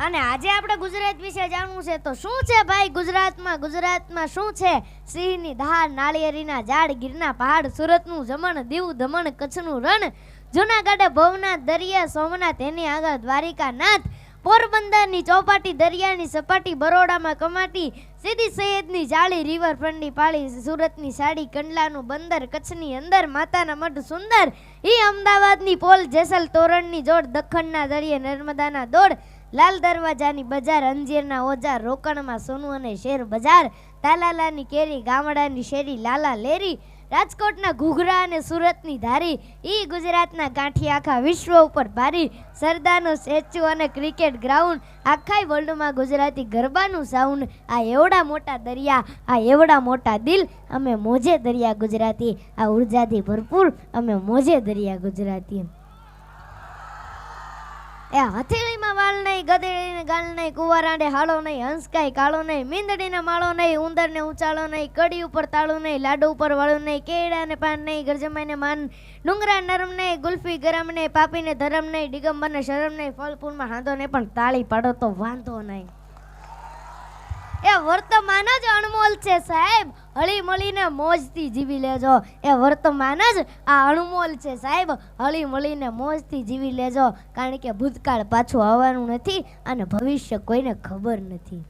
અને આજે આપણે ગુજરાત વિશે જાણવું છે તો શું છે ભાઈ ગુજરાતમાં? ગુજરાતમાં શું છે? સિંહની ધાર, નાળિયેરીના ઝાડ, ગીરના પહાડ, સુરતનું જમણ, દીવ, દમણ, કચ્છનું રણ, જૂનાગઢે, ભવનાથ, દરિયા, સોમનાથ, એની આગળ દ્વારિકાનાથ, પોરબંદરની ચોપાટી, દરિયાની સપાટી, બરોડામાં કમાટી, સીધી સૈયદની જાળી, રિવરફ્રન્ટની પાળી, સુરતની સાડી, કંડલાનું બંદર, કચ્છની અંદર, માતાના મઢ સુંદર, ઈ અમદાવાદની પોલ જેસલ તોરણની જોડ, દખણના દરિયે નર્મદાના દોડ લાલ દરવાજાની બજાર અંજીરના ઓજાર રોકણમાં સોનું અને શેર બજાર, તાલાલાની કેરી, ગામડાની શેરી, લાલા લેરી, રાજકોટના ઘૂઘરા અને સુરતની ધારી, ઈ ગુજરાતના ગાંઠી આખા વિશ્વ ઉપર ભારી, સરદારનો સ્ટેચ્યુ અને ક્રિકેટ ગ્રાઉન્ડ, આખાય વર્લ્ડમાં ગુજરાતી ગરબાનું સાઉન્ડ, આ એવડા મોટા દરિયા, આ એવડા મોટા દિલ, અમે મોજે દરિયા ગુજરાતી, આ ઉર્જાથી ભરપૂર, અમે મોજે દરિયા ગુજરાતી. એ હથેળીમાં વાળ નહીં, ગધેડીને ગાલ નહીં, કુંવારાંડે હાળો નહીં, હંસકાય, કાળો નહીં, મીંદડીને માળો નહીં, ઉંદરને ઉચાળો નહીં, કડી ઉપર તાળું નહીં, લાડુ ઉપર વાળું નહીં, કેળાને પાન નહીં, ગરજમાઈને માન ડુંગરા નરમ નહીં, ગુલ્ફી ગરમ નહીં, પાપીને ધરમ નહીં દિગંબરને શરમ નહીં, ફલફૂલમાં હાંધો નહીં, પણ તાળી પાડો તો વાંધો નહીં. એ વર્તમાન જ અણમોલ છે સાહેબ. હળી મળીને મોજથી જીવી લેજો. એ વર્તમાન જ આ અણમોલ છે સાહેબ. હળી મળીને મોજથી જીવી લેજો. કારણ કે ભૂતકાળ પાછું આવવાનું નથી અને ભવિષ્ય કોઈને ખબર નથી.